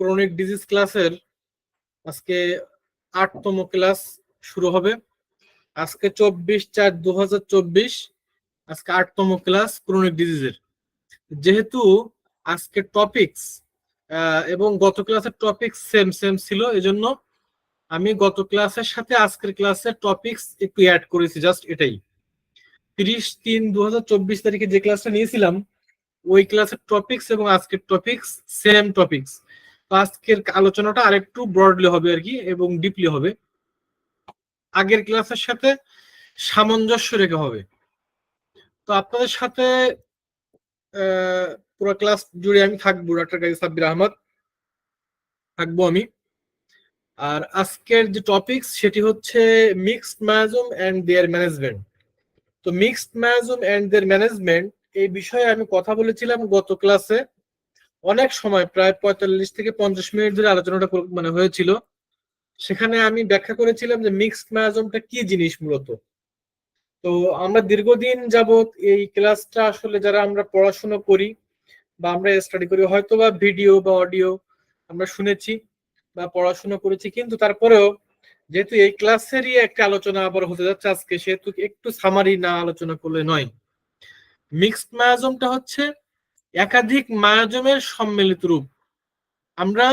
Chronic disease ক্লাসের আজকে আটতম class শুরু হবে। আজকে চব্বিশ চার দু আজকে আটতম ক্লাস ক্রনিক ডিজিজের যেহেতু আজকে টপিকস এবং গত ক্লাসের টপিক সেম সেম ছিল, এজন্য আমি গত ক্লাসের সাথে আজকের ক্লাসের টপিকস একটু অ্যাড করেছি জাস্ট এটাই। তিরিশ তিন দু তারিখে যে ক্লাসটা নিয়েছিলাম, ওই ক্লাসের টপিকস এবং আজকের টপিকস সেম টপিকস আজকের আলোচনাটা আরেকটু ব্রডলি হবে আর কি এবং ডিপলি হবে। আগের ক্লাসের সাথে সামঞ্জস্য রেখে হবে। তো আপনাদের সাথে পুরো ক্লাস জুড়ে আমি থাকব ডাক্তার কাজী সাব্বির আহমদ। থাকব আমি। আর আজকের যে টপিকস সেটি হচ্ছে mixed miasm and their management তো mixed miasm and their management এই বিষয়ে আমি কথা বলেছিলাম গত ক্লাসে। অনেক সময়, প্রায় পঁয়তাল্লিশ থেকে পঞ্চাশ মিনিট ধরে আলোচনাটা মানে হয়েছিল। সেখানে আমি ব্যাখ্যা করেছিলাম যে মিক্সড ম্যাজমটা কি জিনিস মূলত। তো আমরা দীর্ঘদিন যাবত এই ক্লাসটা আসলে যারা আমরা পড়াশোনা করি বা আমরা স্টাডি করি হয়তো বা ভিডিও বা অডিও আমরা শুনেছি বা পড়াশোনা করেছি, কিন্তু তারপরেও যেহেতু এই ক্লাসেরই একটা আলোচনা আবার হতে যাচ্ছে আজকে, সেহেতু একটু সামারি না আলোচনা করলে নয়। মিক্সড মায়াজমটা হচ্ছে একাধিক মায়াজমের সম্মিলিত রূপ। আমরা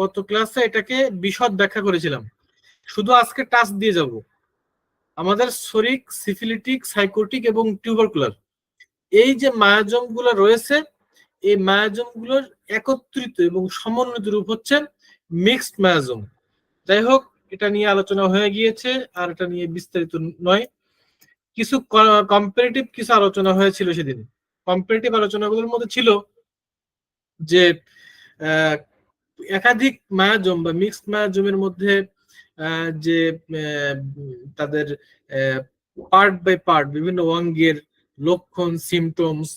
গত ক্লাসে এটাকে বিশদ ব্যাখ্যা করেছিলাম। শুধু আজকে টাচ দিয়ে যাব। আমাদের শরিক সিফিলিটিক সাইকোটিক এবং টিউবারকুলার এই যে মায়াজমগুলো রয়েছে, এই মায়াজমগুলোর একত্রিত এবং সমন্বিত রূপ হচ্ছে মিক্সড মায়াজম। যাই হোক, এটা নিয়ে আলোচনা হয়ে গিয়েছে, আর এটা নিয়ে বিস্তারিত নয়। কিছু কম্পারেটিভ কিছু আলোচনা হয়েছিল সেদিন। কম্পারেটিভ আলোচনাগুলোর মধ্যে ছিল যে একাধিক মায়াজম বা মিক্সড মায়াজমের মধ্যে যে তাদের পার্ট বাই পার্ট বিভিন্ন অঙ্গের লক্ষণ সিমটমস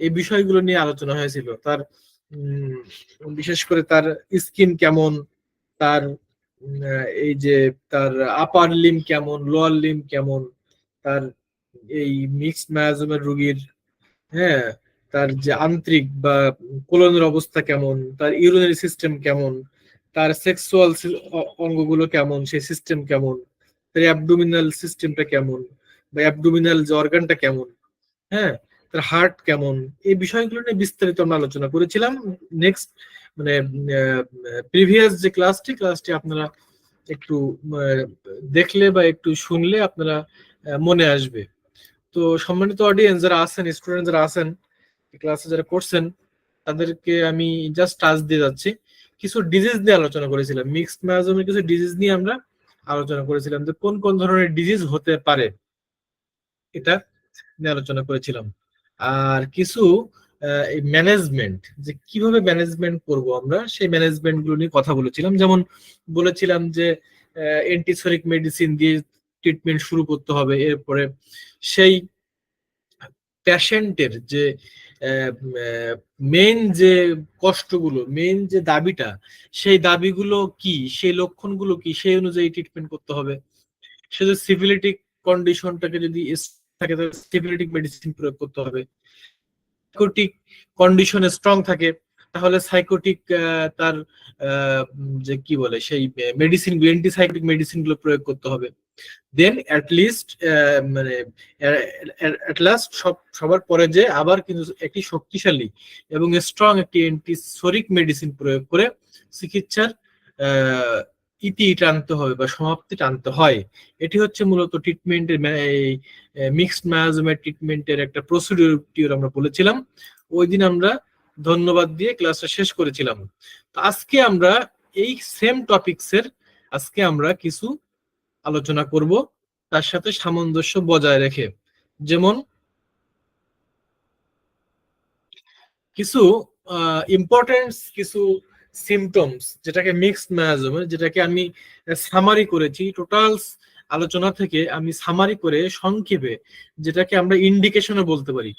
এই বিষয়গুলো নিয়ে আলোচনা হয়েছিল। তার বিশেষ করে তার স্কিন কেমন, তার এই যে, তার আপার লিম কেমন লোয়ার লিম কেমন, তার এই মিক্সড মায়াজমের রোগীর হ্যাঁ তার যে আন্তরিক বা কোলনের অবস্থা কেমন, তার ইউরিনারি সিস্টেম কেমন, তার সেক্সুয়াল অঙ্গগুলো কেমন, সেই সিস্টেম কেমন, তার অ্যাবডোমিনাল সিস্টেমটা কেমন বা অ্যাবডোমিনাল যে অর্গানটা কেমন হ্যাঁ তার হার্ট কেমন, এই বিষয়গুলো নিয়ে বিস্তারিত আমরা আলোচনা করেছিলাম। নেক্সট মানে প্রিভিয়াস যে ক্লাসটি ক্লাসটি আপনারা একটু দেখলে বা একটু শুনলে আপনারা মনে আসবে। তো সম্মানিত অডিয়েন্স যারা আছেন স্টুডেন্ট যারা আছেন ক্লাসে যারা করছেন, তাদেরকে আমি জাস্ট টাচ দিয়ে যাচ্ছি। কিছু ডিজিজ নিয়ে আলোচনা করেছিলাম। মিক্সড ম্যাজমের কিছু ডিজিজ নিয়ে আমরা আলোচনা করেছিলাম যে কোন কোন ধরনের ডিজিজ হতে পারে। এটা নিয়ে আলোচনা করেছিলাম। আর কিছু ম্যানেজমেন্ট যে কীভাবে ম্যানেজমেন্ট করব আমরা, সেই ম্যানেজমেন্টগুলো নিয়ে কথা বলেছিলাম। যেমন বলেছিলাম যে অ্যান্টিসরিক মেডিসিন দিয়ে ট্রিটমেন্ট শুরু করতে হবে। এরপরে সেই প্যাশেন্টের যে মেন যে কষ্টগুলো মেন যে দাবিটা, সেই দাবিগুলো কি? সেই লক্ষণগুলো কি? সেই অনুযায়ী ট্রিটমেন্ট করতে হবে। সে যে সিভিলিটিক কন্ডিশনটাকে যদি থাকে, তাহলে সিভিলিটিক মেডিসিন প্রয়োগ করতে হবে। সাইকোটিক কন্ডিশনে স্ট্রং থাকে, তাহলে সাইকোটিক তার যে কি বলে, সেই মেডিসিনগুলো অ্যান্টিসাইকোটিক মেডিসিনগুলো প্রয়োগ করতে হবে। দেন অ্যাটলিস্ট মানে অ্যাট লাস্ট সব, সবার পরে যে আবার কিন্তু একটি শক্তিশালী এবং স্ট্রং একটি অ্যান্টিসোরিক মেডিসিন প্রয়োগ করে চিকিৎসার ইতি টানতে হবে বা সমাপ্তি টানতে হয়। এটি হচ্ছে মূলত ট্রিটমেন্টের এই মিক্সড ম্যানেজমেন্ট ট্রিটমেন্টের একটা প্রসিডিউর আমরা বলেছিলাম। ওই দিন আমরা ধন্যবাদ দিয়ে ক্লাসটা শেষ করেছিলাম। তো আজকে আমরা এই সেম টপিকসের আজকে আমরা কিছু আলোচনা করব, তার সাথে সামঞ্জস্য বজায় রেখে। যেমন, কিছু ইম্পর্টেন্স কিছু সিমটমস যেটাকে মিক্সড ম্যানাজমে যেটাকে আমি সামারি করেছি টোটাল আলোচনা থেকে আমি সামারি করে সংক্ষেপে যেটাকে আমরা ইন্ডিকেশনে বলতে পারি।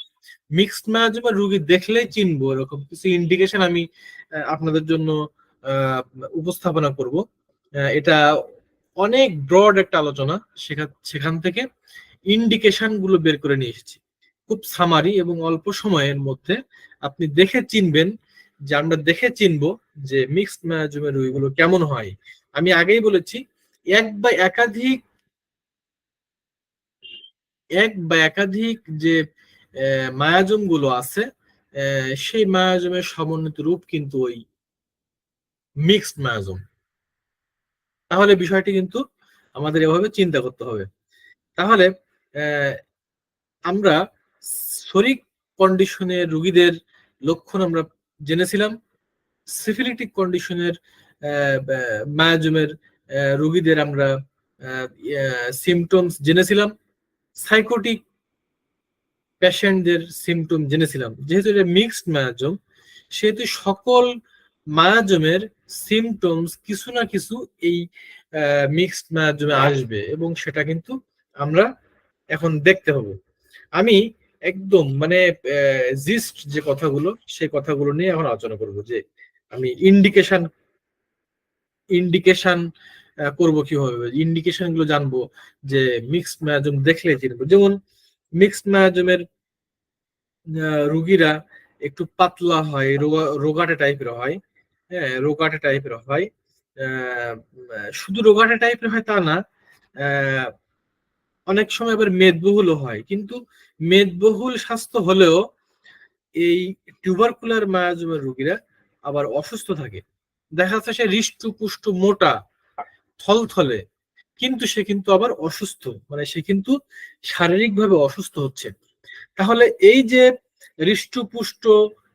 মিক্সড ম্যানাজমে রুগী দেখলেই চিনবো, এরকম কিছু ইন্ডিকেশন আমি আপনাদের জন্য উপস্থাপনা করব। এটা অনেক ব্রড একটা আলোচনা সেখান থেকে ইন্ডিকেশনগুলো বের করে নিয়ে এসেছি। খুব সামারি এবং অল্প সময়ের মধ্যে আপনি দেখে চিনবেন যে আমরা দেখে চিনবো যে মিক্সড মায়াজমের রোগীগুলো কেমন হয়। আমি আগেই বলেছি, এক বা একাধিক, এক বা একাধিক যে মায়াজমগুলো আছে সেই মায়াজমের সমন্বিত রূপ কিন্তু ওই মিক্সড মায়াজম তাহলে বিষয়টি কিন্তু আমাদের এভাবে চিন্তা করতে হবে। তাহলে আমরা শরিক কন্ডিশনের রুগীদের লক্ষণ আমরা জেনেছিলাম। সিফিলিটিক কন্ডিশনের মায়াজমের রুগীদের আমরা সিমটমস জেনেছিলাম। সাইকোটিক পেশেন্টদের সিমটম জেনেছিলাম। যেহেতু এটা মিক্সড মায়াজম, সেহেতু সকল মায়াজমের সিমটমস কিছু না কিছু এই মিক্সড মায়াজমে আসবে এবং সেটা কিন্তু আমরা এখন দেখতে হবে। আমি একদম মানে জিস্ট যে কথাগুলো, সেই কথাগুলো নিয়ে এখন আলোচনা করব যে আমি ইন্ডিকেশন ইন্ডিকেশন করব কীভাবে? ইন্ডিকেশনগুলো জানব যে মিক্সড মায়াজম দেখলে চিনবো যেমন মিক্সড মায়াজমের রুগীরা একটু পাতলা হয় রোগাটে টাইপের হ্যাঁ। রোগাটে টাইপের হয়। শুধু রোগাটে টাইপের হয় তা না অনেক সময় আবার মেদবহুল হয়। কিন্তু মেদবহুল স্বাস্থ্য হলেও এই টিউবারকুলার মায়াজমের রোগীরা আবার অসুস্থ থাকে। দেখা যাচ্ছে সে হৃষ্টু পুষ্ট মোটা, থলথলে, কিন্তু সে কিন্তু আবার অসুস্থ। মানে সে কিন্তু শারীরিকভাবে অসুস্থ হচ্ছে। তাহলে এই যে হৃষ্টপুষ্ট,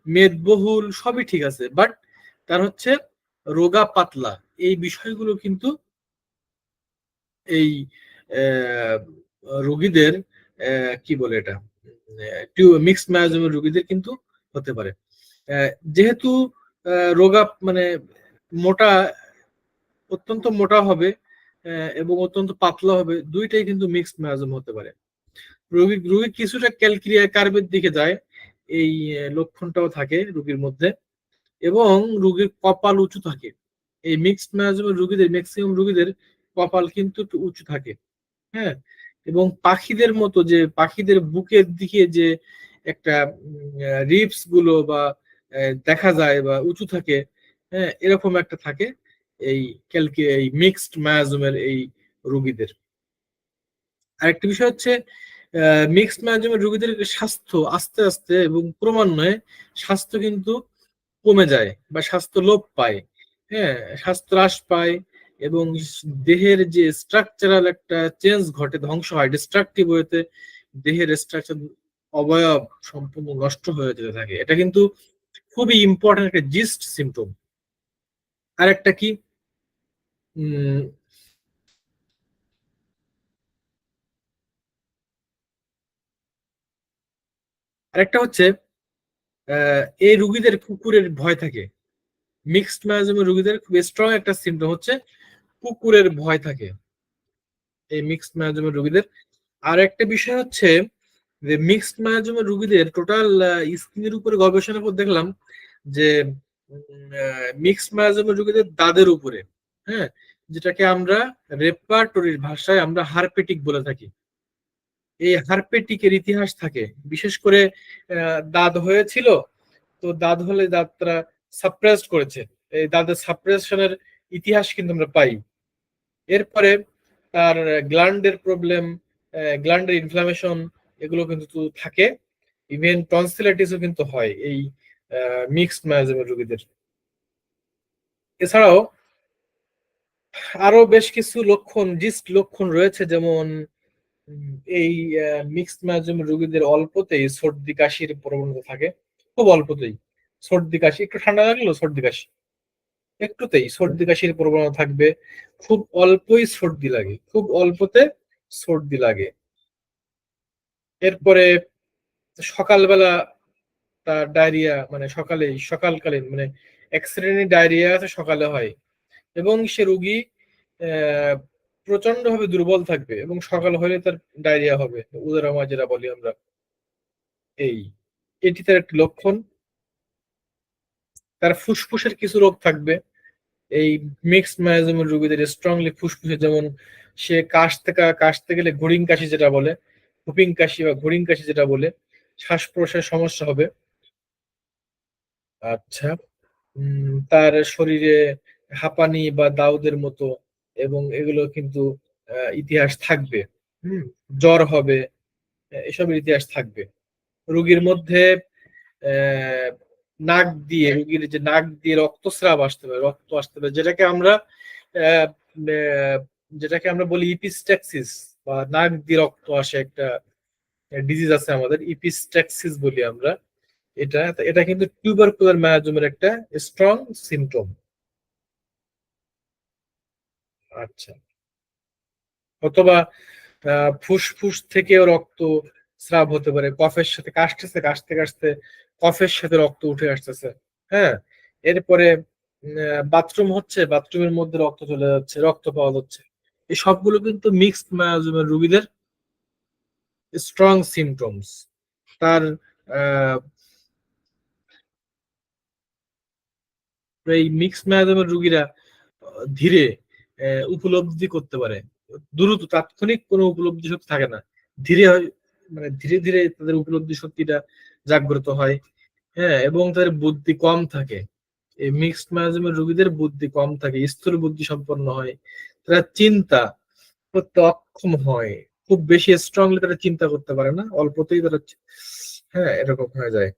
মেদবহুল সবই ঠিক আছে বাট তার হচ্ছে রোগা পাতলা। এই বিষয়গুলো কিন্তু এই রোগীদের কি বলে এটা? মিক্স মায়াজমের রোগীদের কিন্তু হতে পারে। যেহেতু রোগা মানে মোটা, অত্যন্ত মোটা হবে এবং অত্যন্ত পাতলা হবে, দুইটাই কিন্তু মিক্সড মায়াজম হতে পারে। রোগী রোগী কিছুটা ক্যালক্রিয়া কার্বের দিকে যায়, এই লক্ষণটাও থাকে রোগীর মধ্যে। এবং রোগীর কপাল উঁচু থাকে। এই মিক্সড মায়াজমের রোগীদের ম্যাক্সিমাম রোগীদের কপাল কিন্তু একটু উঁচু থাকে হ্যাঁ? এবং পাখিদের মতো যে, পাখিদের বুকের দিকে যে একটা রিপসগুলো বা দেখা যায় বা উঁচু থাকে হ্যাঁ এরকম একটা থাকে এই ক্যালকে, এই মিক্সড মায়াজমের এই রোগীদের। আরেকটা বিষয় হচ্ছে মিক্সড মায়াজমের রোগীদের স্বাস্থ্য আস্তে আস্তে এবং ক্রমান্বয়ে স্বাস্থ্য কিন্তু কমে যায় বা স্বাস্থ্য লোপ পায়। হ্যাঁ স্বাস্থ্য হ্রাস পায় এবং দেহের যে স্ট্রাকচারাল একটা চেঞ্জ ঘটে, ধ্বংস হয় ডিস্ট্রাকটিভ ওয়েতে দেহের স্ট্রাকচার অবয়ব সম্পূর্ণ নষ্ট হয়ে যেতে থাকে। এটা কিন্তু খুবই ইম্পর্টেন্ট একটা জিস্ট সিমটম আর একটা কি আরেকটা হচ্ছে এই রুগীদের কুকুরের ভয় থাকে। মিক্সড ম্যাজমের রুগীদের খুব স্ট্রং একটা সিমটম হচ্ছে কুকুরের ভয় থাকে। এই মিক্সড ম্যাজমের রুগীদের। আর একটা বিষয় হচ্ছে যে মিক্সড ম্যাজমের রুগীদের টোটাল স্কিনের উপরে গবেষণার পর দেখলাম যে মিক্সড ম্যাজমের রুগীদের দাদের উপরে হ্যাঁ যেটাকে আমরা রেপার্টরির ভাষায় আমরা হারপেটিক বলে থাকি। এই হারপেটিকের ইতিহাস থাকে। বিশেষ করে দাঁত হয়েছিল, তো দাঁত হলে দাঁতটা সাপ্রেসড করেছে। এই দাঁতের সাপ্রেশনের ইতিহাস কিন্তু আমরা পাই। এরপরে তার গ্ল্যান্ডের প্রবলেম গ্ল্যান্ডের ইনফ্লামেশন এগুলো কিন্তু থাকে। ইভেন টনসিলাইটিসও কিন্তু হয় এই মিক্সড মায়াজমের রোগীদের। এছাড়াও আরও বেশ কিছু লক্ষণ জিস্ট লক্ষণ রয়েছে, যেমন এই মিক্সড মায়াজমের রোগীদের অল্পতেই সর্দি কাশির প্রবণতা থাকে। খুব অল্পতেই। সর্দি কাশি, একটু ঠান্ডা লাগল সর্দি কাশি। একটুতেই সর্দি কাশির প্রবণতা থাকবে। খুব অল্পই সর্দি লাগে। খুব অল্পতে সর্দি লাগে। এরপরে সকালবেলা তার ডায়রিয়া মানে সকালেই, সকালকালীন মানে এক শ্রেণির ডায়রিয়া আছে সকালে হয়। এবং সে রুগী প্রচণ্ড ভাবে দুর্বল থাকবে এবং সকাল হলে তার ডায়রিয়া হবে। উদারমা যেটা বলি আমরা, এই, এটি তার একটি লক্ষণ। তার ফুসফুসের কিছু রোগ থাকবে। এই মিক্সড ম্যাজমের রোগীদের স্ট্রংলি ফুসফুসে যেমন সে কাশতে কাশতে গেলে ঘুরিং কাশি যেটা বলে, হুপিং কাশি বা ঘুরিং কাশি যেটা বলে, শ্বাস প্রশ্বাসের সমস্যা হবে। আচ্ছা তার শরীরে হাঁপানি বা দাউদের মতো এবং এগুলো কিন্তু ইতিহাস থাকবে। হম। জ্বর হবে এসবের ইতিহাস থাকবে। রোগীর মধ্যে নাক দিয়ে রোগীর যে নাক দিয়ে রক্তস্রাব আসতে পারে রক্ত আসতে পারে যেটাকে আমরা যেটাকে আমরা বলি ইপিস্ট্যাক্সিস বা নাক দিয়ে রক্ত আসে একটা ডিজিজ আছে আমাদের ইপিস্ট্যাক্সিস বলি আমরা। এটা এটা কিন্তু টিউবারকুলার মায়াজমের একটা স্ট্রং সিমটম আচ্ছা। অথবা ফুসফুস থেকেও রক্ত স্রাব হতে পারে। কফের সাথে কাশতেছে, কাশতে কাশতে কফের সাথে রক্ত উঠে আসতেছে হ্যাঁ? এরপরে বাথরুম হচ্ছে, বাথরুমের মধ্যে রক্ত চলে যাচ্ছে, রক্ত পাওয়া যাচ্ছে। এই সবগুলো কিন্তু মিক্সড মায়াজমের রোগীদের স্ট্রং সিমটমস। তার এই মিক্স মায়াজমের রোগীরা ধীরে উপলব্ধি করতে পারে। দ্রুত তাৎক্ষণিক কোনো উপলব্ধি শক্তি থাকে না। ধীরে মানে ধীরে ধীরে তাদের উপলব্ধি শক্তিটা জাগ্রত হয় হ্যাঁ এবং তাদের বুদ্ধি কম থাকে। এই মিক্সড ম্যানেজমেন্ট রোগীদের বুদ্ধি কম থাকে, স্থূল বুদ্ধি সম্পন্ন হয়, তারা চিন্তা করতে অক্ষম হয়। খুব বেশি স্ট্রংলি তারা চিন্তা করতে পারে না, অল্পতেই তারা হ্যাঁ এরকম হয়ে যায়।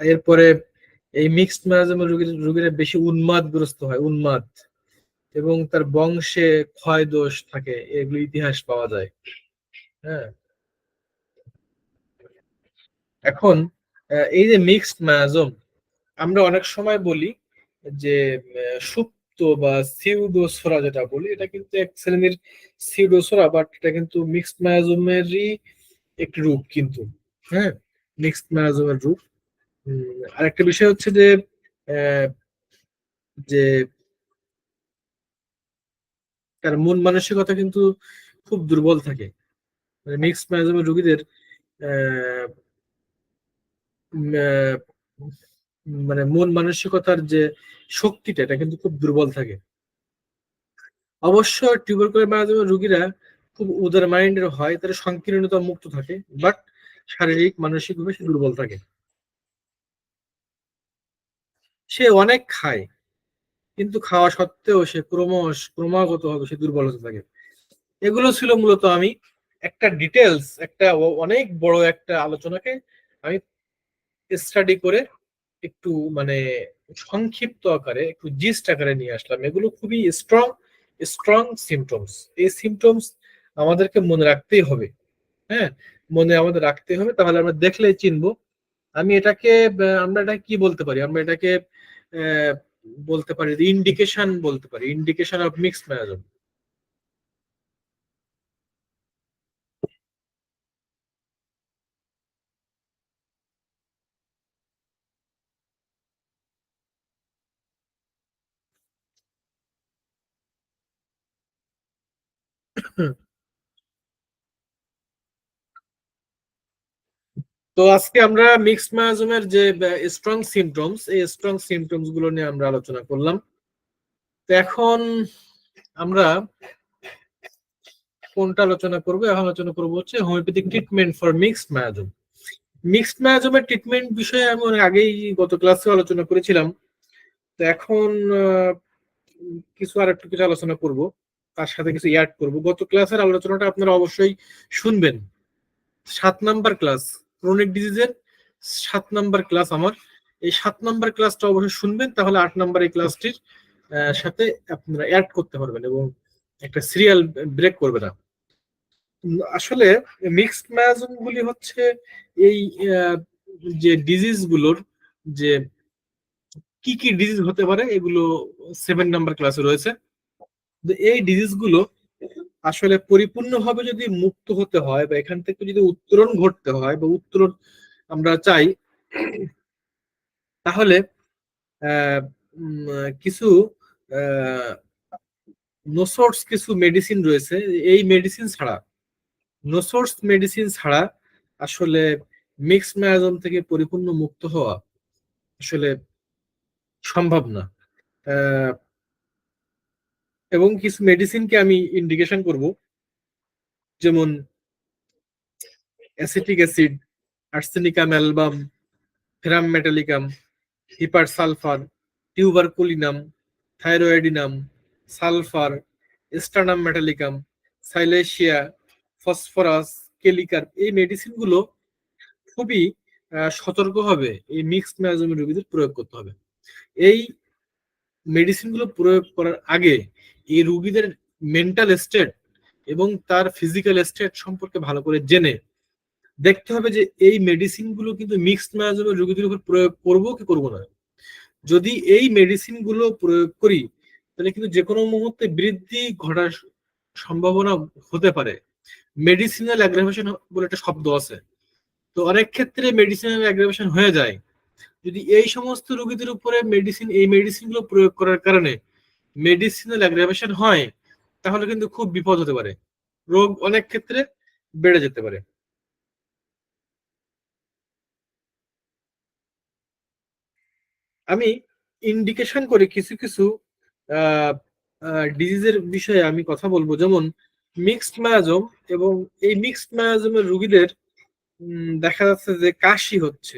এরপরে এই মিক্সড ম্যানেজমেন্ট রোগীর বেশি উন্মাদগ্রস্ত হয়, উন্মাদ। এবং তার বংশে ক্ষয় দোষ থাকে, এগুলো ইতিহাস পাওয়া যায়। হ্যাঁ। এখন এই যে মিক্সড ম্যাজম আমরা অনেক সময় বলি যে সুপ্ত বা সিউডোসোরা যেটা বলি, এটা কিন্তু এক শ্রেণির সিউডোসোরা বাট এটা কিন্তু মিক্সড ম্যাজমেরই একটি রূপ কিন্তু। হ্যাঁ মিক্সড ম্যাজমের রূপ। আরেকটা বিষয় হচ্ছে যে যে তার মন মানসিকতা কিন্তু খুব দুর্বল থাকে। মিক্সড ম্যাজমের রোগীদের মানে মন মানসিকতার যে শক্তিটা, এটা কিন্তু খুব দুর্বল থাকে। অবশ্য টিউবারকুলার মাধ্যমে রোগীরা খুব উদার মাইন্ডের হয়, তারা সংকীর্ণতা মুক্ত থাকে, বাট শারীরিক, মানসিকভাবে সে দুর্বল থাকে। সে অনেক খায়। কিন্তু খাওয়া সত্ত্বেও সে ক্রমশ ক্রমাগত হবে সে দুর্বল হতে থাকে। এগুলো ছিল মূলত আমি একটা ডিটেলস একটা অনেক বড় একটা আলোচনাকে আমি স্টাডি করে একটু মানে সংক্ষিপ্ত আকারে, একটু জিস্ট আকারে নিয়ে আসলাম। এগুলো খুবই স্ট্রং স্ট্রং সিমটমস এই সিমটমস আমাদেরকে মনে রাখতেই হবে। হ্যাঁ? মনে আমাদের রাখতে হবে। তাহলে আমরা দেখলেই চিনবো। আমি এটাকে, আমরা এটা কি বলতে পারি? আমরা এটাকে বলতে পারি ইন্ডিকেশন বলতে পারি ইন্ডিকেশন অফ মিক্সড ম্যানাজম তো আজকে আমরা মিক্সড মায়াজমের যে স্ট্রং সিমটমস এই স্ট্রং সিমটমসগুলো নিয়ে আমরা আলোচনা করলাম। তো এখন আমরা কোনটা আলোচনা করব? এখন আলোচনা করব হচ্ছে homeopathic treatment for mixed miasm mixed মায়াজমের treatment বিষয়ে আমি অনেক আগেই গত ক্লাসে আলোচনা করেছিলাম। তো এখন কিছু আর একটু কিছু আলোচনা করব। তার সাথে কিছু অ্যাড করব। গত ক্লাসের আলোচনাটা আপনারা অবশ্যই শুনবেন। সাত নাম্বার ক্লাস ক্রনিক ডিজিজের সাত নাম্বার ক্লাস আমার। এই সাত নাম্বার ক্লাসটা অবশ্যই শুনবেন, তাহলে আট নাম্বার এই ক্লাসটির সাথে আপনারা অ্যাড করতে পারবেন এবং একটা সিরিয়াল ব্রেক করবে না। আসলে মিক্সড ম্যাজম গুলি হচ্ছে এই যে ডিজিজগুলোর যে কি কি ডিজিজ হতে পারে, এগুলো সেভেন নাম্বার ক্লাসে রয়েছে। এই ডিজিজগুলো আসলে পরিপূর্ণভাবে যদি মুক্ত হতে হয় বা এখান থেকে যদি উত্তরণ ঘটতে হয় বা উত্তরণ আমরা চাই, তাহলে কিছু নোসোর্স কিছু মেডিসিন রয়েছে। এই মেডিসিন ছাড়া নোসোর্স মেডিসিন ছাড়া আসলে মিক্স ম্যারাজম থেকে পরিপূর্ণ মুক্ত হওয়া আসলে সম্ভব না। এবং কিছু মেডিসিনকে আমি ইন্ডিকেশন করব। যেমন acetic acid arsenicum album ferrum metallicum hepar sulphur tuberculinum thyroidinum sulphur stannum metallicum silicea phosphorus kali carb এই মেডিসিনগুলো খুবই সতর্ক হবে। এই মিক্সড ম্যাজমি রোগীদের প্রয়োগ করতে হবে। এই মেডিসিনগুলো প্রয়োগ করার আগে এই রুগীদের মেন্টাল স্টেট এবং তার ফিজিক্যাল স্টেট সম্পর্কে ভালো করে জেনে দেখতে হবে যে এই মেডিসিনগুলো কিন্তু মিক্সড ম্যাজমের রোগীদের উপর প্রয়োগ করব কি করব না। যদি এই মেডিসিনগুলো প্রয়োগ করি, তাহলে কিন্তু যে কোনো মুহূর্তে বৃদ্ধি ঘটার সম্ভাবনা হতে পারে। মেডিসিনাল অ্যাগ্রাভেশন বলে একটা শব্দ আছে। তো অনেক ক্ষেত্রে মেডিসিনাল অ্যাগ্রাভেশন হয়ে যায়। যদি এই সমস্ত রোগীদের উপরে মেডিসিন এই মেডিসিনগুলো প্রয়োগ করার কারণে মেডিসিনাল অ্যাগ্রাভেশন হয়, তাহলে কিন্তু খুব বিপদ হতে পারে। রোগ অনেক ক্ষেত্রে বেড়ে যেতে পারে। আমি ইন্ডিকেশন করে কিছু কিছু ডিজিজের বিষয়ে আমি কথা বলব। যেমন মিক্সড মায়াজম এবং এই মিক্সড মায়াজমের রুগীদের দেখা যাচ্ছে যে কাশি হচ্ছে।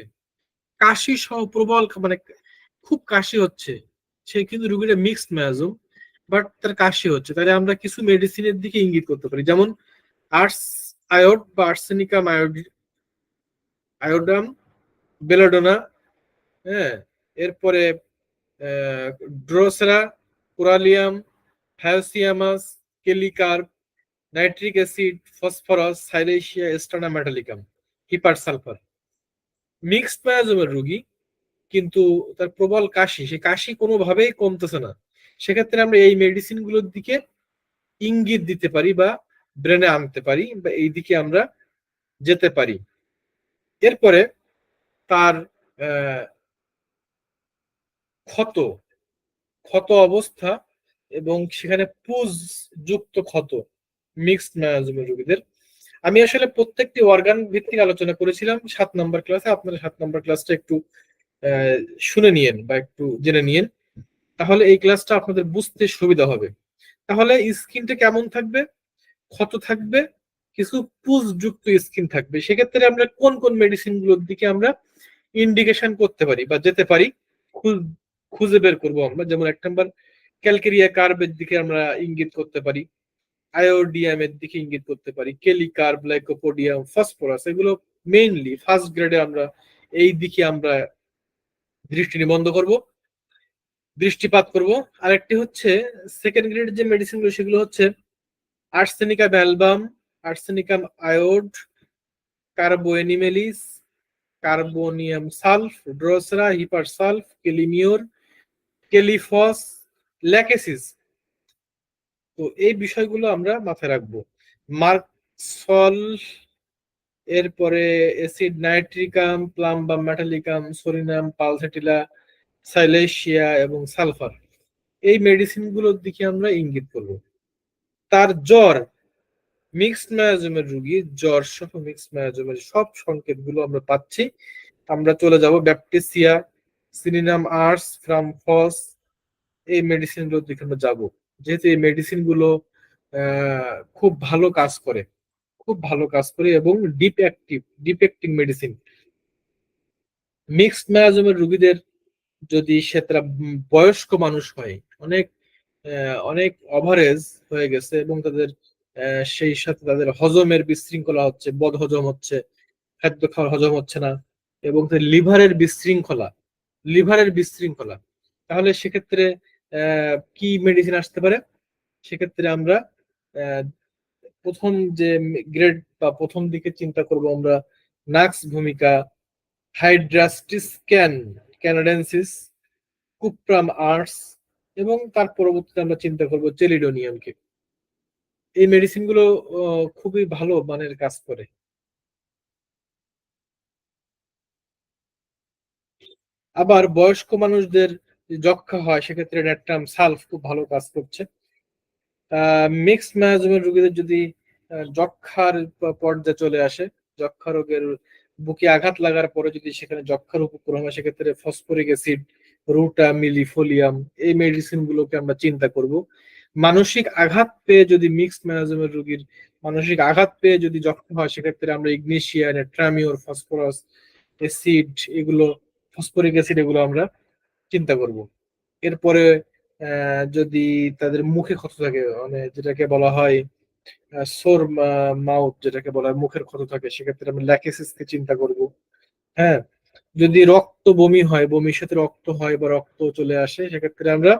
কাশি সহ প্রবল মানে খুব কাশি হচ্ছে। সে কিন্তু রুগীটা মিক্সড মায়াজম বাট তার কাশি হচ্ছে। তাহলে আমরা কিছু মেডিসিনের দিকে ইঙ্গিত করতে পারি। যেমন আর্স, আয়োড বা আর্সেনিকাম আয়োড আয়োডাম, বেলাডোনা হ্যাঁ এরপরে drosera, corallium hyoscyamus kali carb nitric acid, phosphorus, silicea stannum metallicum hepar sulphur mixed মায়াজমের রোগী কিন্তু তার প্রবল কাশি সে কাশি কোনোভাবেই কমতেছে না। সেক্ষেত্রে আমরা এই মেডিসিনগুলোর দিকে ইঙ্গিত দিতে পারি বা ব্রেনে আনতে পারি বা এই দিকে আমরা যেতে পারি। এরপরে তার ক্ষত ক্ষত অবস্থা এবং সেখানে পুজ যুক্ত ক্ষত মিক্সড ম্যানাজমের রোগীদের। আমি আসলে প্রত্যেকটি অর্গান ভিত্তিক আলোচনা করেছিলাম, সাত নম্বর ক্লাসে আপনারা সাত নম্বর ক্লাসটা একটু শুনে নিয়েন বা একটু জেনে নিয়েন, তাহলে এই ক্লাসটা আপনাদের বুঝতে সুবিধা হবে। তাহলে স্কিনটা কেমন থাকবে? ক্ষত থাকবে? কিছু পুজ যুক্ত স্কিন থাকবে। সেক্ষেত্রে আমরা কোন কোন মেডিসিনগুলোর দিকে আমরা ইন্ডিকেশন করতে পারি বা যেতে পারি, খুঁজে বের করব আমরা। যেমন এক নম্বর, ক্যালকেরিয়া কার্বের দিকে আমরা ইঙ্গিত করতে পারি, আয়োডিয়াম এর দিকে ইঙ্গিত করতে পারি কেলিকার্ব লাইকোপোডিয়াম, ফসফরাস, এগুলো মেইনলি ফার্স্ট গ্রেডে আমরা এই দিকে আমরা দৃষ্টি নিবন্ধ করব, দৃষ্টিপাত করব। আরেকটি হচ্ছে সেকেন্ড গ্রেড যে মেডিসিনগুলো সেগুলো হচ্ছে arsenicum album arsenicum iod carbo animalis carboneum sulph drosera hepar sulph kali mur kali phos lachesis তো এই বিষয়গুলো আমরা মাথায় রাখব। মার্কসল এরপরে acid nitricum plumbum metallicum psorinum pulsatilla silicea এবং সালফার এই মেডিসিনগুলোর দিকে আমরা ইঙ্গিত করব। তার জ্বর মিক্সড মায়াজমের রুগী, জ্বর সহ মিক্সড মায়াজমের সব সংকেতগুলো আমরা পাচ্ছি। আমরা চলে যাব ব্যাপটিসিয়া, সিনিনাম আর্স, ফ্রামফস, এই মেডিসিনগুলোর দিকে আমরা যাব। যেহেতু এই মেডিসিনগুলো খুব ভালো কাজ করে। খুব ভালো কাজ করে এবং ডিপ অ্যাক্টিং মেডিসিন মিক্সড ম্যাজমের রোগীদের যদি সে বয়স্ক মানুষ হয়, অনেক অনেক ওভারেজ হয়ে গেছে এবং তাদের সেই সাথে তাদের হজমের বিশৃঙ্খলা হচ্ছে, বদ হজম হচ্ছে, খাদ্য খাওয়ার হজম হচ্ছে না এবং তাদের লিভারের বিশৃঙ্খলা লিভারের বিশৃঙ্খলা। তাহলে সেক্ষেত্রে কি মেডিসিন আসতে পারে? সেক্ষেত্রে আমরা প্রথম যে গ্রেড বা প্রথম দিকে চিন্তা করব আমরা nux vomica, hydrastis can, canadensis, cuprum arts, এবং তার পরবর্তীতে আমরা চিন্তা করব চেলিডোনিয়ামকে এই মেডিসিনগুলো খুবই ভালো মানের কাজ করে। আবার বয়স্ক মানুষদের যক্ষা হয়, সেক্ষেত্রে ন্যাট্রাম, সালফ খুব ভালো কাজ করছে। মিক্স ম্যাজমের রোগীদের যদি যক্ষার পর্যায়ে চলে আসে যক্ষা রোগের বুকে আঘাত লাগার পরে যদি সেখানে যক্ষার উপক্রম হয়, সেক্ষেত্রে ফসফরিক অ্যাসিড রুটা মিলিফোলিয়াম এই মেডিসিন গুলোকে আমরা চিন্তা করব। মানসিক আঘাত পেয়ে যদি মিক্স ম্যানাজমের রোগীর মানসিক আঘাত পেয়ে যদি যক্ষা হয়, সেক্ষেত্রে আমরা ইগনেশিয়া ট্রামিওর ফসফরাস অ্যাসিড এগুলো ফসফরিক অ্যাসিড এগুলো আমরা চিন্তা করব। এরপরে যদি তাদের মুখে ক্ষত থাকে মানে যেটাকে বলা হয় সোর মাউথ যেটাকে বলা হয়, মুখের ক্ষত থাকে, সেক্ষেত্রে আমরা ল্যাকেসিসকে চিন্তা করব। হ্যাঁ যদি রক্ত বমি হয়, বমির সাথে রক্ত হয় বা রক্ত চলে আসে, সেক্ষেত্রে আমরা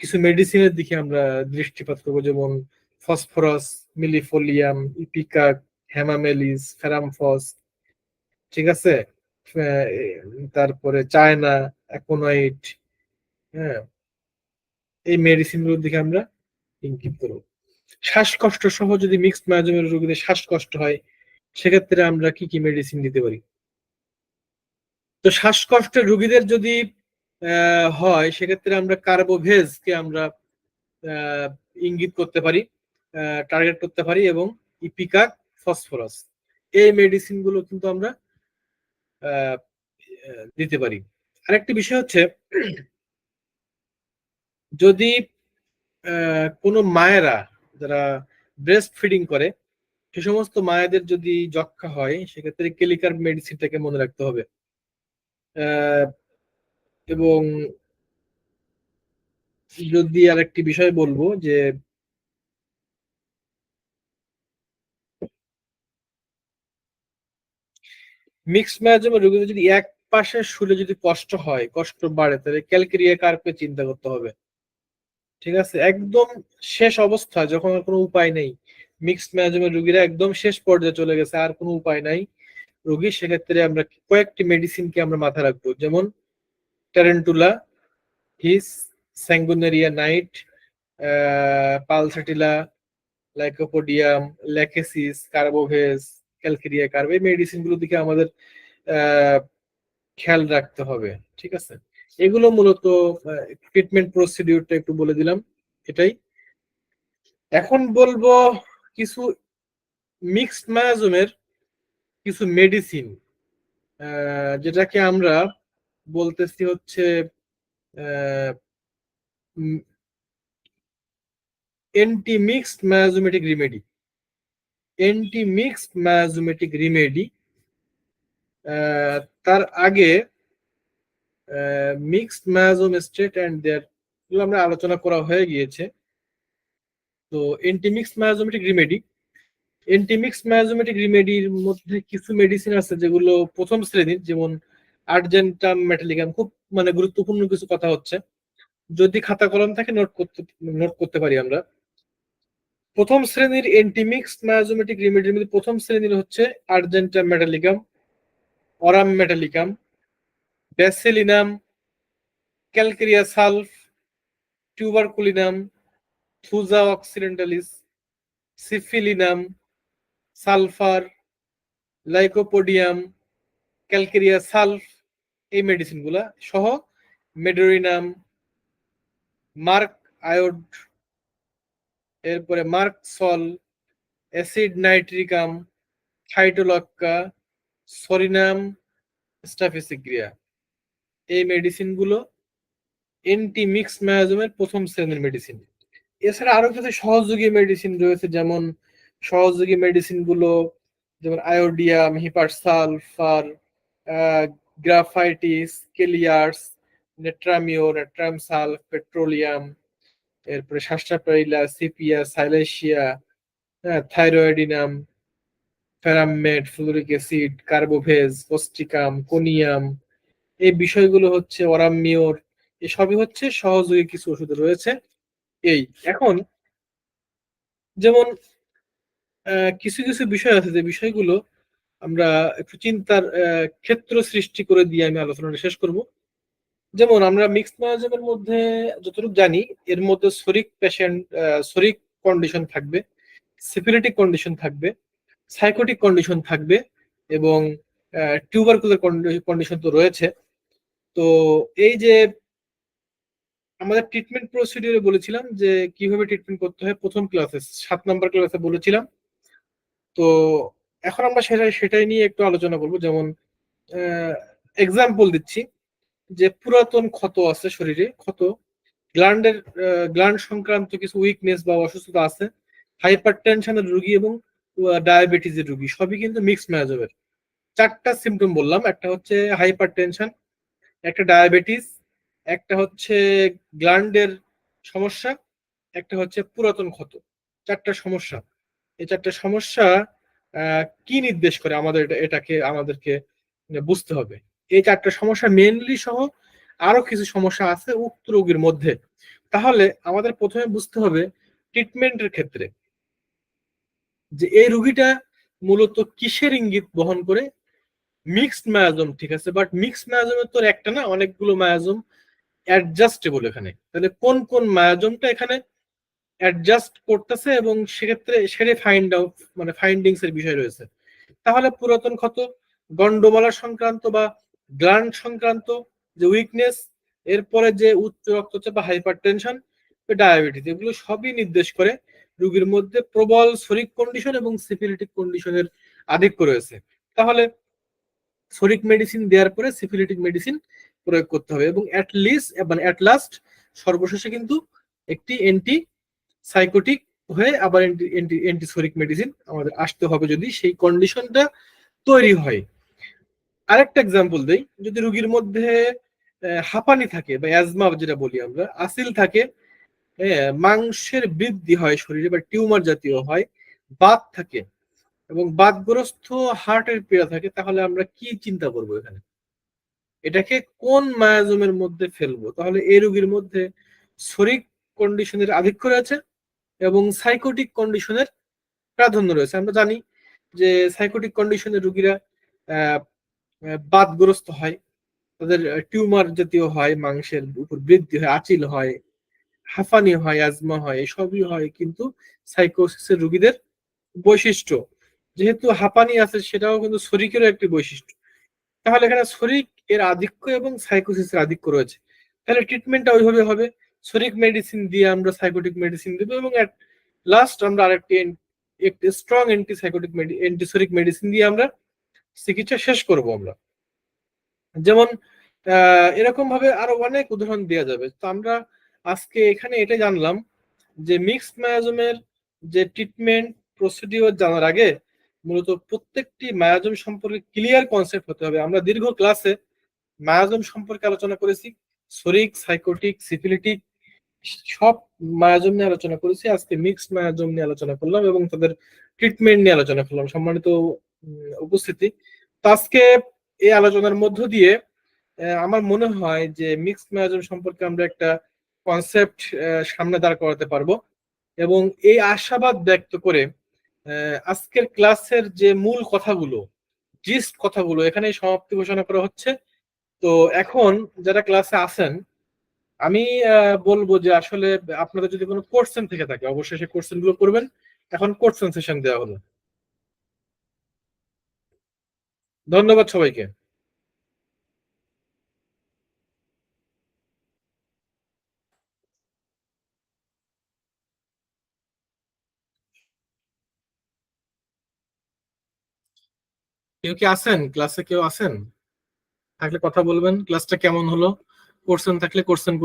কিছু মেডিসিনের দিকে আমরা দৃষ্টিপাত করব, যেমন phosphorus millefolium ipecac hamamelis ferrum phos ঠিক আছে? তারপরে চায়না অ্যাকোনাইট হ্যাঁ? এই মেডিসিনগুলোর দিকে আমরা ইঙ্গিত করব। শ্বাসকষ্ট সহ যদি মিক্সড মায়োজমের রোগীদের শ্বাসকষ্ট হয়, সেক্ষেত্রে আমরা কি কি মেডিসিন দিতে পারি? তো শ্বাসকষ্টের রোগীদের যদি হয়, সেক্ষেত্রে আমরা কার্বোভেজকে আমরা ইঙ্গিত করতে পারি টার্গেট করতে পারি এবং ইপিকা ফসফরাস এই মেডিসিনগুলো কিন্তু আমরা দিতে পারি। আরেকটি বিষয় হচ্ছে, যদি কোনো মায়েরা যারা ব্রেস্ট ফিডিং করে, সে সমস্ত মায়েদের যদি যক্ষা হয়, সেক্ষেত্রে কেলিকার মেডিসিনটাকে মনে রাখতে হবে। এবং যদি আরেকটি বিষয় বলব যে মিক্স ম্যাজমে রোগীদের যদি এক পাশে শুলে যদি কষ্ট হয়, কষ্ট বাড়ে, তাহলে ক্যালকেরিয়া কার্পে চিন্তা করতে হবে। ঠিক আছে? একদম শেষ অবস্থা, যখন আর কোনো উপায় নেই। মিক্সড ম্যানেজমেন্ট রোগীরা একদম শেষ পর্যায়ে চলে গেছে, আর কোনো উপায় নাই। রোগী, সেক্ষেত্রে আমরা কয়েকটি মেডিসিনকে আমরা মাথায় রাখব, যেমন tarentula his sanguinaria nit pulsatilla lycopodium lachesis carbo veg calcarea carb এই মেডিসিনগুলো দিকে আমাদের খেয়াল রাখতে হবে, ঠিক আছে? এগুলো মূলত ট্রিটমেন্ট প্রসিডিউরটা একটু বলে দিলাম, এটাই। এখন বলব কিছু মিক্সড মায়াজমের কিছু মেডিসিন যেটাকে আমরা বলতেছি হচ্ছে anti mixed miasmatic remedy anti mixed miasmatic remedy তার আগে mixed miasm state and their এগুলো আমরা আলোচনা করা হয়ে গিয়েছে। তো এন্টিমিক্স মায়াজোমেটিক রিমেডি এন্টিমিক্স মায়াজোমেটিক রিমেডির মধ্যে কিছু মেডিসিন আছে যেগুলো প্রথম শ্রেণির, যেমন আর্জেন্টাম মেটালিকাম খুব মানে গুরুত্বপূর্ণ কিছু কথা হচ্ছে। যদি খাতা কলম থাকে নোট করতে নোট করতে পারি আমরা। প্রথম শ্রেণির এন্টিমিক্স মায়াজোমেটিক রিমেডির মধ্যে প্রথম শ্রেণির হচ্ছে argentum metallicum aurum metallicum, bacillinum calcarea sulph tuberculinum, thuja occidentalis, syphilinum, sulphur, lycopodium calcarea sulph এই মেডিসিনগুলা সহ মেডোরিনাম, মার্ক আয়োড, এরপরে merc sol, acid nitricum, phytolacca psorinum staphysagria এই মেডিসিনগুলো এন্টি মিক্স মায়াজমের প্রথম শ্রেণির মেডিসিন এছাড়া আরও কিছু সহযোগী মেডিসিন রয়েছে, যেমন সহযোগী মেডিসিনগুলো, যেমন iodium hepar sulphur graphites kali ars natrum mur natrum sulph petroleum এরপরে শাস্ট্রাপাইলা সিপিয়া সাইলেশিয়া হ্যাঁ thyroidinum ferrum met fluoric acid carbo veg causticum, conium, এই বিষয়গুলো হচ্ছে ওরামিওর এসবই হচ্ছে সহযোগী কিছু ওষুধ রয়েছে। এই, এখন যেমন কিছু কিছু বিষয় আছে যে বিষয়গুলো আমরা একটু চিন্তার ক্ষেত্র সৃষ্টি করে দিয়ে আমি আলোচনাটা শেষ করব। যেমন আমরা মিক্সড ম্যানেজমের মধ্যে যতটুকু জানি, এর মধ্যে শরিক পেশেন্ট শরিক কন্ডিশন থাকবে সিপিলিটিক কন্ডিশন থাকবে সাইকোটিক কন্ডিশন থাকবে এবং টিউবারকুলার কন্ডিশন তো রয়েছে। তো এই যে আমাদের ট্রিটমেন্ট প্রসিডিওরে বলেছিলাম যে কীভাবে ট্রিটমেন্ট করতে হয়, প্রথম ক্লাসে সাত নম্বর ক্লাসে বলেছিলাম। তো এখন আমরা সেটাই সেটাই নিয়ে একটু আলোচনা করব। যেমন এক্সাম্পল দিচ্ছি যে পুরাতন ক্ষত আছে শরীরে, ক্ষত। গ্ল্যান্ডের গ্ল্যান্ড সংক্রান্ত কিছু উইকনেস বা অসুস্থতা আছে হাইপার টেনশনের রুগী এবং ডায়াবেটিসের রোগী, সবই কিন্তু মিক্স ম্যাজবের চারটা সিমটম বললাম, একটা হচ্ছে হাইপার টেনশন একটা ডায়াবেটিস একটা হচ্ছে গ্ল্যান্ডের সমস্যা, একটা হচ্ছে পুরাতন ক্ষত। চারটা সমস্যা। এই চারটা সমস্যা কি নির্দেশ করে আমাদের এটা- এটাকে আমাদেরকে বুঝতে হবে? এই চারটা সমস্যা মেনলি সহ আরও কিছু সমস্যা আছে উক্ত রোগীর মধ্যে। তাহলে আমাদের প্রথমে বুঝতে হবে ট্রিটমেন্টের ক্ষেত্রে যে এই রোগীটা মূলত কিসের ইঙ্গিত বহন করে? মিক্সড মায়াজম, ঠিক আছে? বাট মিক্সড মায়াজমের তো আর একটা না, অনেকগুলো মায়াজম অ্যাডজাস্টেবল এখানে। তাহলে কোন কোন মায়াজমটা এখানে অ্যাডজাস্ট করতেছে এবং সেক্ষেত্রে সেটাই ফাইন্ড আউট মানে ফাইন্ডিংস এর বিষয় রয়েছে? তাহলে পুরাতন ক্ষত গন্ডমালা সংক্রান্ত বা গ্ল্যান্ড সংক্রান্ত যে উইকনেস এরপরে যে উচ্চ রক্তচাপ বা হাইপার টেনশন ডায়াবেটিস এগুলো সবই নির্দেশ করে। রোগীর মধ্যে প্রবল শরিক কন্ডিশন এবং সিফিলিটিক কন্ডিশনের আধিক্য রয়েছে। তাহলে শরিক মেডিসিন দেওয়ার পরে সিফিলিটিক মেডিসিন প্রয়োগ করতে হবে এবং অ্যাট লিস্ট মানে অ্যাট লাস্ট সর্বশেষে কিন্তু একটি অ্যান্টি সাইকোটিক হয়ে আবার অ্যান্টি অ্যান্টিসোরিক মেডিসিন আমাদের আসতে হবে যদি সেই কন্ডিশনটা তৈরি হয়। আরেকটা এক্সাম্পল দেই, যদি রোগীর মধ্যে হাঁপানি থাকে বা অ্যাজমা যেটা বলি আমরা আসিল থাকে মাংসের বৃদ্ধি হয় শরীরে বা টিউমার জাতীয় হয় বাত থাকে এবং বাতগ্রস্ত হার্টের পীড়া থাকে তাহলে আমরা কি চিন্তা করব এখানে? এটাকে কোন মায়াজমের মধ্যে ফেলব? তাহলে এই রোগীর মধ্যে শরিক কন্ডিশনের আধিক্য রয়েছে এবং সাইকোটিক কন্ডিশনের প্রাধান্য রয়েছে। আমরা জানি যে সাইকোটিক কন্ডিশনের রোগীরা আহ, হয় তাদের টিউমার জাতীয় হয় মাংসের উপর বৃদ্ধি হয় আচিল হয় হাঁফানি হয় অ্যাজমা হয়, এসবই হয় কিন্তু সাইকোসিসের রোগীদের বৈশিষ্ট্য। যেহেতু হাঁপানি আছে, সেটাও কিন্তু শরিকেরও একটি বৈশিষ্ট্য। তাহলে এখানে শরিক এর আধিক্য এবং সাইকোসিসের আধিক্য রয়েছে। তাহলে ট্রিটমেন্টটা ওইভাবে হবে। শরিক মেডিসিন দিয়ে আমরা সাইকোটিক মেডিসিন দেবো এবং লাস্ট আমরা আরেকটি একটি strong anti sycotic antipsoric medicine দিয়ে আমরা চিকিৎসা শেষ করব আমরা। যেমন এরকম ভাবে আরও অনেক উদাহরণ দেওয়া যাবে। তো আমরা আজকে এখানে এটা জানলাম যে মিক্সড মায়াজমের যে ট্রিটমেন্ট প্রসিডিওর জানার আগে মূলত প্রত্যেকটি মায়াজম সম্পর্কে ক্লিয়ার কনসেপ্ট হতে হবে। আমরা দীর্ঘ ক্লাসে মায়াজম সম্পর্কে আলোচনা করেছি শরিক সাইকোটিক সিফিলিটিক সব মায়াজম নিয়ে আলোচনা করেছি। আজকে মিক্সড মায়াজম নিয়ে আলোচনা করলাম এবং তাদের ট্রিটমেন্ট নিয়ে আলোচনা করলাম, সম্মানিত উপস্থিতি। তো আজকে এই আলোচনার মধ্য দিয়ে আমার মনে হয় যে মিক্সড মায়াজম সম্পর্কে আমরা একটা কনসেপ্ট সামনে দাঁড় করাতে পারব। এবং এই আশাবাদ ব্যক্ত করে আজকের ক্লাসের যে মূল কথাগুলো জিস্ট কথাগুলো এখানে সমাপ্তি ঘোষণা করা হচ্ছে। তো এখন যারা ক্লাসে আছেন, আমি বলব যে আসলে আপনাদের যদি কোনো কোশ্চেন থেকে থাকে, অবশ্যই সেই কোশ্চেনগুলো করবেন। এখন কোশ্চেন সেশন দেওয়া হলো। ধন্যবাদ সবাইকে। কেউ কি আছেন? ক্লাসে কেউ আছেন? থাকলে কথা বলবেন। ক্লাসটা কেমন হলো? করছেন থাকলে কোশ্চেন